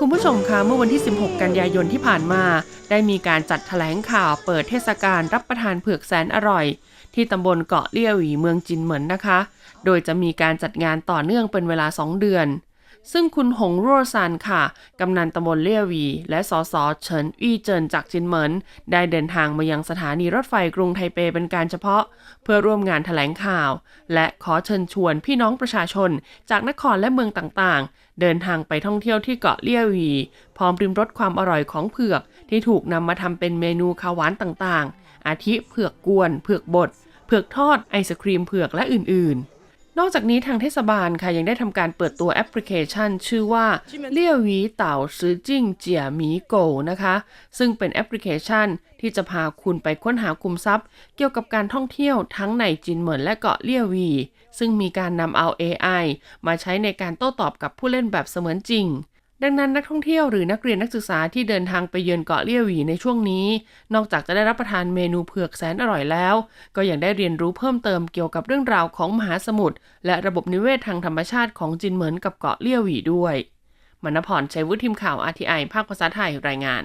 คุณผู้ชมคะเมื่อวันที่ 16 กันยายนที่ผ่านมา ได้มีการจัดแถลงข่าวเปิดเทศกาลรับประทานเผือกแสนอร่อย ที่ตำบลเกาะเลี่ยหวีเมืองจินเหมินนะคะ โดยจะมีการจัดงานต่อเนื่องเป็นเวลา 2 เดือน ซึ่งคุณหงโรซันค่ะ กำนันตำบลเลี่ยวี และสสเฉินอี้เจินจากจินเหมิน ได้เดินทางมายังสถานีรถไฟกรุงไทเปเป็นการเฉพาะ เพื่อร่วมงานแถลงข่าว และขอเชิญชวนพี่น้องประชาชน จากนครและเมืองต่างๆ เดินทางไปท่องเที่ยวที่เกาะเลี่ยวี พร้อมริมรสความอร่อยของเผือก ที่ถูกนำมาทำเป็นเมนูข้าวหวานต่างๆ อาทิเผือกกวน เผือกบด เผือกทอด ไอศครีมเผือกและอื่นๆ นอกจากนี้ทางเทศบาลค่ะยังได้ทำการเปิดตัวแอปพลิเคชัน ชื่อว่าเลี่ยหวีเต่าซื้อจิ้งเจียหมีโกนะคะ ซึ่งเป็นแอปพลิเคชันที่จะพาคุณไปค้นหาคุมทรัพย์ เกี่ยวกับการท่องเที่ยวทั้งในจีนเหมินและเกาะเลี่ยววี ซึ่งมีการนำเอา AI มาใช้ในการโต้ตอบกับผู้เล่นแบบเสมือนจริง ดังนั้นนักท่องเที่ยวหรือนักเรียนนักศึกษาที่เดินทางไปเยือนเกาะเลี่ยหวีในช่วงนี้ นอกจากจะได้รับประทานเมนูเผือกแสนอร่อยแล้ว ก็ยังได้เรียนรู้เพิ่มเติมเกี่ยวกับเรื่องราวของมหาสมุทรและระบบนิเวศทางธรรมชาติของจินเหมินกับเกาะเลี่ยหวีด้วยมณพรชัยวุฒิทีมข่าวอธิไอภาคภาษาไทยรายงาน